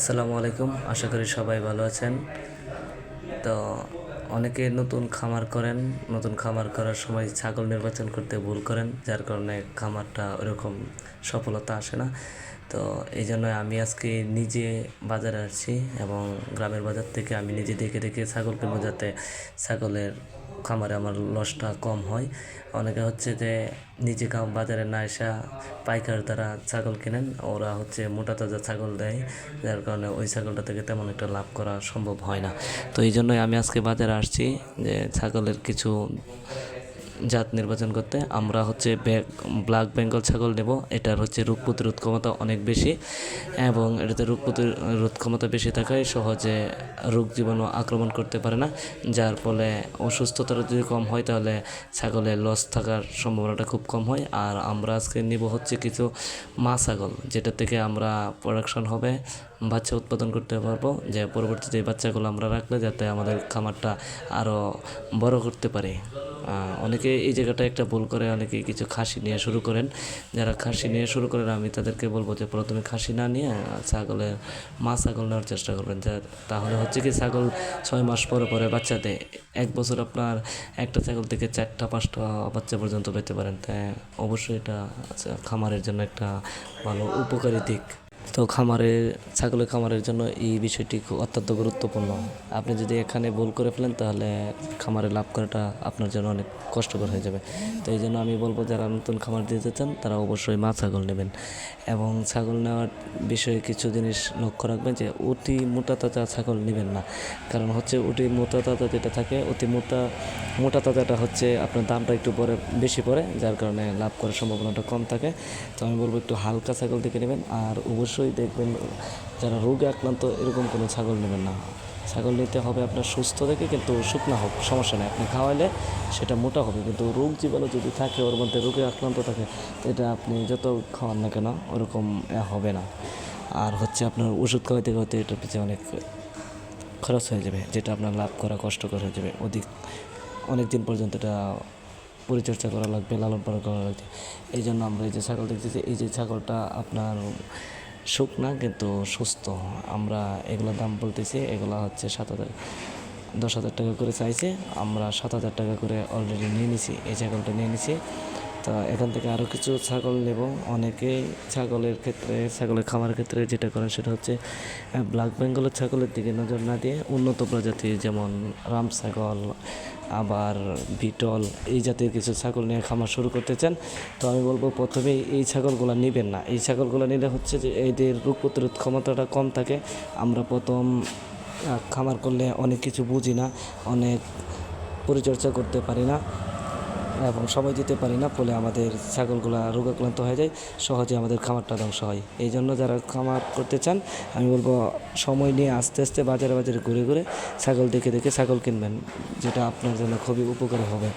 আসসালামু আলাইকুম। আশা করি সবাই ভালো আছেন। তো অনেকে নতুন খামার করেন, নতুন খামার করার সময় ছাগল নির্বাচন করতে ভুল করেন, যার কারণে খামারটা ওরকম সফলতা আসে না। তো এই জন্য আমি আজকে নিজে বাজারে আসছি এবং গ্রামের বাজার থেকে আমি নিজে দেখে দেখে ছাগল কিনবো যাতে ছাগলের খামারে আমার লসটা কম হয়। অনেকে হচ্ছে যে নিজে খাম, বাজারে না এসা পাইকার দ্বারা ছাগল কেনেন। ওরা হচ্ছে মোটা তাজা ছাগল দেয়। যার কারণে ওই ছাগলটা থেকে তেমন একটা লাভ করা সম্ভব হয় না। তো এই জন্যই আমি আজকে বাজারে আসছি যে ছাগলের কিছু জাত নির্বাচন করতে আমরা হচ্ছে ব্ল্যাক বেঙ্গল ছাগল নেব। এটার হচ্ছে রোগ প্রতিরোধ ক্ষমতা অনেক বেশি এবং এটাতে রোগ প্রতিরোধ ক্ষমতা বেশি থাকায় সহজে রোগ জীবাণু আক্রমণ করতে পারে না, যার ফলে অসুস্থতাটা যদি কম হয় তাহলে ছাগলের লস থাকার সম্ভাবনাটা খুব কম হয়। আর আমরা আজকে নিব হচ্ছে কিছু মা ছাগল যেটা থেকে আমরা প্রোডাকশন হবে বাচ্চা উৎপাদন করতে পারব, যে পরবর্তীতে এই বাচ্চাগুলো আমরা রাখলে যাতে আমাদের খামারটা আরও বড় করতে পারি। অনেকে এই জায়গাটা একটা ভুল করে, অনেকে কিছু খাসি নিয়ে শুরু করেন। যারা খাসি নিয়ে শুরু করেন, আমি তাদেরকে বলব যে প্রথমে খাসি না নিয়ে ছাগলের মা ছাগল নেওয়ার চেষ্টা করবেন। যা, তাহলে হচ্ছে কি ছাগল ছয় মাস পরে পরে বাচ্চা দেয়। এক বছর আপনার একটা ছাগল থেকে চারটা, পাঁচটা বাচ্চা পর্যন্ত পেতে পারেন। তাই অবশ্যই এটা খামারের জন্য একটা ভালো উপকারী দিক। তো খামারের ছাগলের খামারের জন্য এই বিষয়টি খুব অত্যন্ত গুরুত্বপূর্ণ। আপনি যদি এখানে ভুল করে ফেলেন, তাহলে খামারে লাভ করাটা আপনার জন্য অনেক কষ্টকর হয়ে যাবে। তো এই জন্য আমি বলব, যারা নতুন খামার দিতে চান, তারা অবশ্যই মা ছাগল নেবেন। এবং ছাগল নেওয়ার বিষয়ে কিছু জিনিস লক্ষ্য রাখবেন যে, অতি মোটা তাজা ছাগল নেবেন না। কারণ হচ্ছে, অতি মোটা তাজা যেটা থাকে, অতি মোটা মোটা তাজাটা হচ্ছে আপনার দামটা একটু পরে বেশি পড়ে, যার কারণে লাভ করার সম্ভাবনাটা কম থাকে। তো আমি বলব, একটু হালকা ছাগল থেকে নেবেন। আর অবশ্যই দেখবেন, যারা রোগে আক্রান্ত, এরকম কোনো ছাগল নেবেন না। ছাগল নিতে হবে আপনার সুস্থ থেকে, কিন্তু শুকনা হোক, সমস্যা নেই। আপনি খাওয়াইলে সেটা মোটা হবে, কিন্তু রোগ জীবাণু যদি থাকে, ওর মধ্যে রোগে আক্রান্ত থাকে, এটা আপনি যত খাওয়ান না কেন, ওরকম হবে না। আর হচ্ছে আপনার ওষুধ খাওয়াইতে খাওয়াইতে এটার পিছিয়ে অনেক খরচ হয়ে যাবে, যেটা আপনার লাভ করা কষ্টকর হয়ে যাবে। অধিক অনেক দিন পর্যন্ত এটা পরিচর্যা করা লাগবে, লালন পালন করা লাগবে। এই জন্য আমরা এই যে ছাগল দেখতেছি, এই যে ছাগলটা আপনার শুকনা কিন্তু সুস্থ। আমরা এগুলোর দাম বলতেছি, এগুলো হচ্ছে সাত হাজার, দশ হাজার টাকা করে চাইছে। আমরা সাত হাজার টাকা করে অলরেডি নিয়ে নিছি, এই ছাগলটা নিয়ে নিছি। তো এখান থেকে আরও কিছু ছাগল নেব। অনেকেই ছাগলের ক্ষেত্রে, ছাগলের খামারের ক্ষেত্রে যেটা করেন সেটা হচ্ছে ব্ল্যাক বেঙ্গলের ছাগলের দিকে নজর না দিয়ে উন্নত প্রজাতির যেমন রাম ছাগল আবার বিটল এই জাতীয় কিছু ছাগল নিয়ে খামার শুরু করতে চান। তো আমি বলব প্রথমেই এই ছাগলগুলো নেবেন না। এই ছাগলগুলো নিলে হচ্ছে যে এদের রোগ প্রতিরোধ ক্ষমতাটা কম থাকে। আমরা প্রথম খামার করলে অনেক কিছু বুঝি না, অনেক পরিচর্যা করতে পারি না। এবং সময় দিতে পারি না ফলে আমাদের ছাগলগুলা রোগাক্রান্ত হয়ে যায় সহজে আমাদের খামারটা ধ্বংস হয়। এই জন্য যারা খামার করতে চান আমি বলব সময় নিয়ে আস্তে আস্তে বাজারে বাজারে ঘুরে ঘুরে ছাগল দেখে দেখে ছাগল কিনবেন যেটা আপনার জন্য খুবই উপকারী হবে।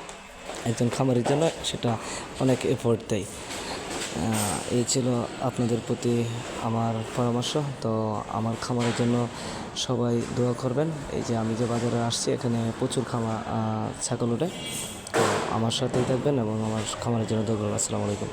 একজন খামারের জন্য সেটা অনেক এফোর্ট দেয়। এই ছিল আপনাদের প্রতি আমার পরামর্শ। তো আমার খামারের জন্য সবাই দোয়া করবেন। এই যে আমি যে বাজারে আসছি এখানে প্রচুর খামা আহ, ছাগল ওঠে। আমার সাথেই থাকবেন এবং আমার খামারের জন্য দোয়া করবেন। আসসালামু আলাইকুম।